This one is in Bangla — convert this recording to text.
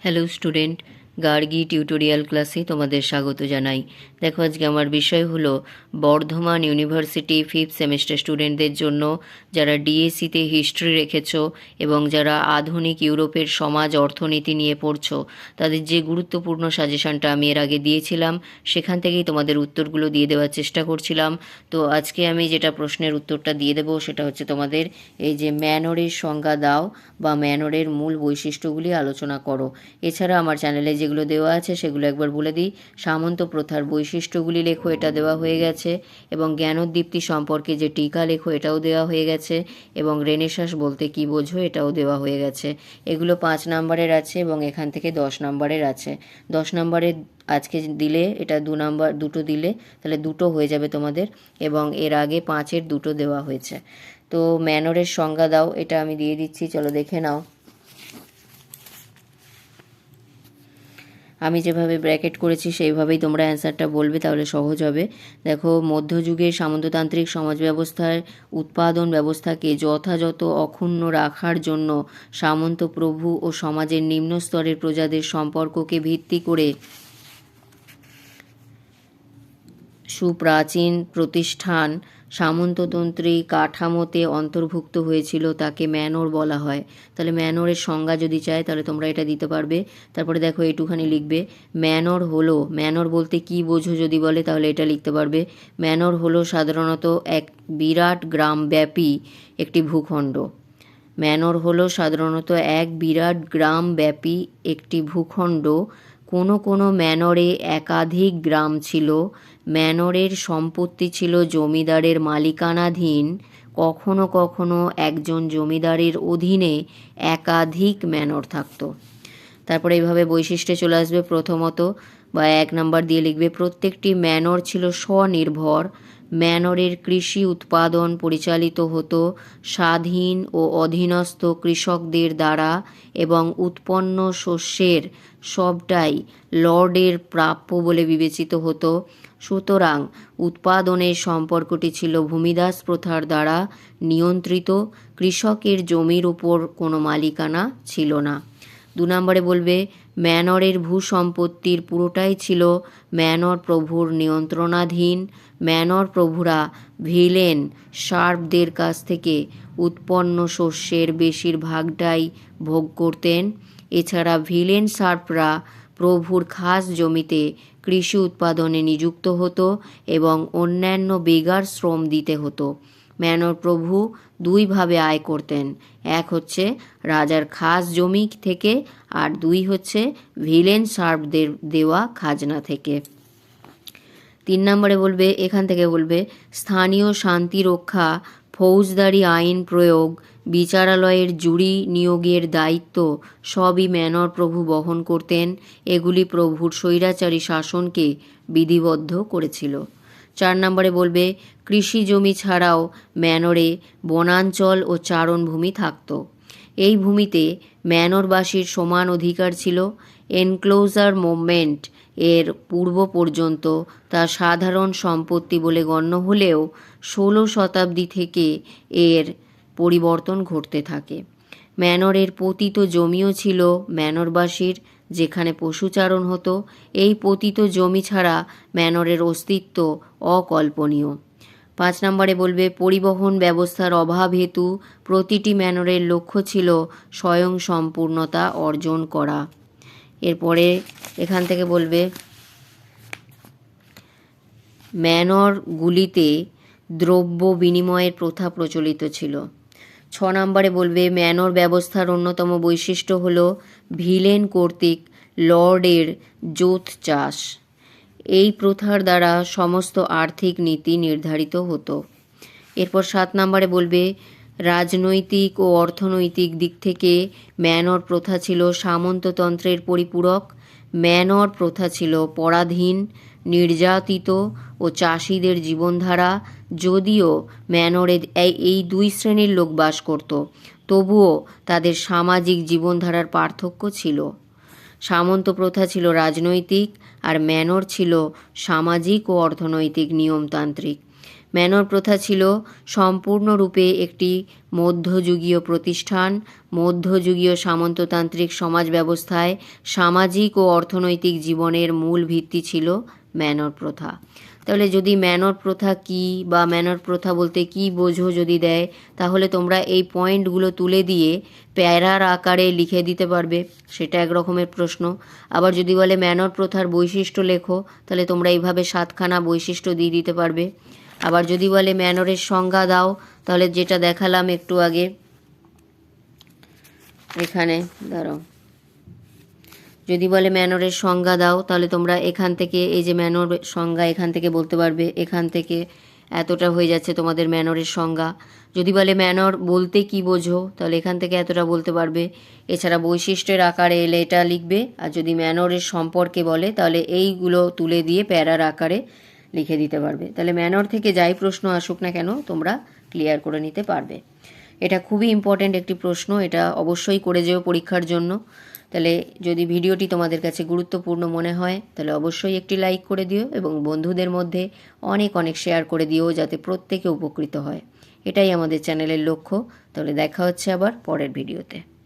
Hello student, গার্গি টিউটোরিয়াল ক্লাসে তোমাদের স্বাগত জানাই। দেখো, আজকে আমার বিষয় হলো বর্ধমান ইউনিভার্সিটি ফিফথ সেমেস্টার স্টুডেন্টদের জন্য যারা ডিএসসিতে হিস্ট্রি রেখেছো এবং যারা আধুনিক ইউরোপের সমাজ অর্থনীতি নিয়ে পড়ছো, তাদের যে গুরুত্বপূর্ণ সাজেশনটা আমি এর আগে দিয়েছিলাম, সেখান থেকেই তোমাদের উত্তরগুলো দিয়ে দেওয়ার চেষ্টা করছিলাম। তো আজকে আমি যেটা প্রশ্নের উত্তরটা দিয়ে দেবো, সেটা হচ্ছে তোমাদের এই যে ম্যানরের সংজ্ঞা দাও বা ম্যানরের মূল বৈশিষ্ট্যগুলি আলোচনা করো। এছাড়া আমার চ্যানেলে যেগুলো দেওয়া আছে সেগুলো একবার বলে দিই। সামন্ত প্রথার বৈশিষ্ট্যগুলি লেখো, এটা দেওয়া হয়ে গেছে। এবং জ্ঞানোদ্দীপ্তি সম্পর্কে যে টিকা লেখো, এটাও দেওয়া হয়ে গেছে। এবং রেনেসাস বলতে কি বোঝো, এটাও দেওয়া হয়ে গেছে। এগুলো পাঁচ নাম্বারের আছে এবং এখান থেকে দশ নাম্বারের আছে। দশ নাম্বারের আজকে দিলে, এটা দু নাম্বার, দুটো দিলে, তাহলে দুটো হয়ে যাবে তোমাদের। এবং এর আগে পাঁচের দুটো দেওয়া হয়েছে। তো ম্যানরের সংজ্ঞা দাও, এটা আমি দিয়ে দিচ্ছি, চলো দেখে নাও। আমি যেভাবে ব্র্যাকেট করেছি, সেইভাবেই তোমরা অ্যান্সারটা বলবে, তাহলে সহজ হবে। দেখো মধ্যযুগে সামন্ততান্ত্রিক সমাজ ব্যবস্থায় উৎপাদন ব্যবস্থাকে যথাযথ অক্ষুণ্ণ রাখার জন্য সামন্ত প্রভু ও সমাজের নিম্ন স্তরের প্রজাদের সম্পর্ককে ভিত্তি করে সুপ্রাচীন প্রতিষ্ঠান সামন্ততন্ত্রী কাঠামোতে অন্তর্ভুক্ত হয়েছিল তাকে ম্যানর বলা হয়। তাহলে ম্যানরের সংজ্ঞা যদি চায়, তাহলে তোমরা এটা দিতে পারবে। তারপরে দেখো এটুখানি লিখবে, ম্যানর হলো ম্যানর বলতে কি বোঝো যদি বলে, তাহলে এটা লিখতে পারবে। ম্যানর হলো সাধারণত এক বিরাট গ্রামব্যাপী একটি ভূখণ্ড। ম্যানর হলো সাধারণত এক বিরাট গ্রামব্যাপী একটি ভূখণ্ড। কোনো কোনো ম্যানরে একাধিক গ্রাম ছিল। ম্যানরের সম্পত্তি ছিল জমিদারের মালিকানাধীন। কখনো কখনো একজন জমিদারের অধীনে একাধিক ম্যানর থাকত। তারপরে এইভাবে বৈশিষ্ট্যে চলে আসবে প্রথমত, বা এক নম্বর দিয়ে লিখবে, প্রত্যেকটি ম্যানর ছিল স্বনির্ভর। ম্যানরের কৃষি উৎপাদন পরিচালিত হতো স্বাধীন ও অধীনস্থ কৃষকদের দ্বারা এবং উৎপন্ন শস্যের সবটাই লর্ডের প্রাপ্য বলে বিবেচিত হতো। সুতরাং উৎপাদনের সম্পর্কটি ছিল ভূমিদাস প্রথার দ্বারা নিয়ন্ত্রিত, কৃষকের জমির উপর কোনো মালিকানা ছিল না। দু নম্বরে বলবে ম্যানরের ভূসম্পত্তির পুরোটাই ছিল ম্যানর প্রভুর নিয়ন্ত্রণাধীন। ম্যানর প্রভুরা ভিলেন শার্পদের কাছ থেকে উৎপন্ন শস্যের বেশিরভাগটাই ভোগ করতেন। এছাড়া ভিলেন শার্পরা প্রভুর খাস জমিতে কৃষি উৎপাদনে নিযুক্ত হতো এবং অন্যান্য বেগার শ্রম দিতে হতো। ম্যানর প্রভু দুইভাবে আয় করতেন। এক হচ্ছে রাজার খাস জমি থেকে আর দুই হচ্ছে ভিলেন সার্ভদের দেওয়া খাজনা থেকে। তিন নম্বরে বলবে, এখান থেকে বলবে, স্থানীয় শান্তি রক্ষা, ফৌজদারি আইন প্রয়োগ, বিচারালয়ের জুরি নিয়োগের দায়িত্ব, সবই ম্যানর প্রভু বহন করতেন। এগুলি প্রভুর স্বৈরাচারী শাসনকে বিধিবদ্ধ করেছিল। চার নম্বরে বলবে, কৃষি জমি ছাড়াও ম্যানরে বনাঞ্চল ও চারণভূমি থাকত। এই ভূমিতে ম্যানরবাসীর সমান অধিকার ছিল। এনক্লোজার মুভমেন্ট এর পূর্ব পর্যন্ত তা সাধারণ সম্পত্তি বলে গণ্য হলেও ষোলো শতাব্দী থেকে এর পরিবর্তন ঘটতে থাকে। ম্যানরের পতিত জমিও ছিল ম্যানরবাসীর যেখানে পশুচারণ হতো, এই পতিত জমি ছাড়া ম্যানরের অস্তিত্ব অকল্পনীয়। পাঁচ নম্বরে বলবে, পরিবহন ব্যবস্থার অভাব হেতু প্রতিটি ম্যানরের লক্ষ্য ছিল স্বয়ং সম্পূর্ণতা অর্জন করা। এরপরে এখান থেকে বলবে, ম্যানরগুলিতে দ্রব্য বিনিময়ের প্রথা প্রচলিত ছিল। ছ নম্বরে বলবে, ম্যানর ব্যবস্থার অন্যতম বৈশিষ্ট্য হল ভিলেন কর্তৃক লর্ডের জোত চাষ। এই প্রথার দ্বারা সমস্ত আর্থিক নীতি নির্ধারিত হতো। এরপর সাত নম্বরে বলবে, রাজনৈতিক ও অর্থনৈতিক দিক থেকে ম্যানর প্রথা ছিল সামন্ততন্ত্রের পরিপূরক। ম্যানর প্রথা ছিল পরাধীন নির্যাতিত ও চাষিদের জীবনধারা যদিও ম্যানরে এই দুই শ্রেণির লোক বাস করত, তবুও তাদের সামাজিক জীবনধারার পার্থক্য ছিল। সামন্ত প্রথা ছিল রাজনৈতিক আর ম্যানর ছিল সামাজিক ও অর্থনৈতিক নিয়মতান্ত্রিক। ম্যানর প্রথা ছিল সম্পূর্ণরূপে একটি মধ্যযুগীয় প্রতিষ্ঠান, মধ্যযুগীয় সামন্ততান্ত্রিক সমাজ ব্যবস্থায় সামাজিক ও অর্থনৈতিক জীবনের মূল ভিত্তি ছিল ম্যানর প্রথা। তাহলে যদি ম্যানর প্রথা কি বা ম্যানর প্রথা বলতে কি বোঝো যদি দেয়, তাহলে তোমরা এই পয়েন্টগুলো তুলে দিয়ে প্যারার আকারে লিখে দিতে পারবে, সেটা এক রকমের প্রশ্ন। আবার যদি বলে ম্যানর প্রথার বৈশিষ্ট্য লেখো, তাহলে তোমরা এইভাবে সাতখানা বৈশিষ্ট্য দিয়ে দিতে পারবে। আবার যদি বলে ম্যানরের সংজ্ঞা দাও, তাহলে যেটা দেখালাম একটু আগে। এখানে, দাঁড়াও। যদি বলে ম্যানরের সংজ্ঞা দাও, তাহলে তোমরা এখান থেকে, এই যে ম্যানর সংজ্ঞা এখান থেকে বলতে পারবে, এখান থেকে এতটা হয়ে যাচ্ছে তোমাদের ম্যানরের সংজ্ঞা। যদি বলে ম্যানর বলতে কি বোঝো, তাহলে এখান থেকে এতটা বলতে পারবে। এছাড়া বৈশিষ্ট্যের আকারে এলে এটা লিখবে, আর যদি ম্যানরের সম্পর্কে বলে, তাহলে এইগুলো তুলে দিয়ে প্যারার আকারে লিখে দিতে পারবে। তাহলে ম্যানর থেকে যাই প্রশ্ন আসুক না কেন, তোমরা ক্লিয়ার করে নিতে পারবে। এটা খুবই ইম্পর্ট্যান্ট একটি প্রশ্ন, এটা অবশ্যই করে যেও পরীক্ষার জন্য। তাহলে যদি ভিডিওটি তোমাদের কাছে গুরুত্বপূর্ণ মনে হয়, তাহলে অবশ্যই একটি লাইক করে দিও এবং বন্ধুদের মধ্যে অনেক অনেক শেয়ার করে দিও যাতে প্রত্যেকে উপকৃত হয়। এটাই আমাদের চ্যানেলের লক্ষ্য। তাহলে দেখা হচ্ছে আবার পরের ভিডিওতে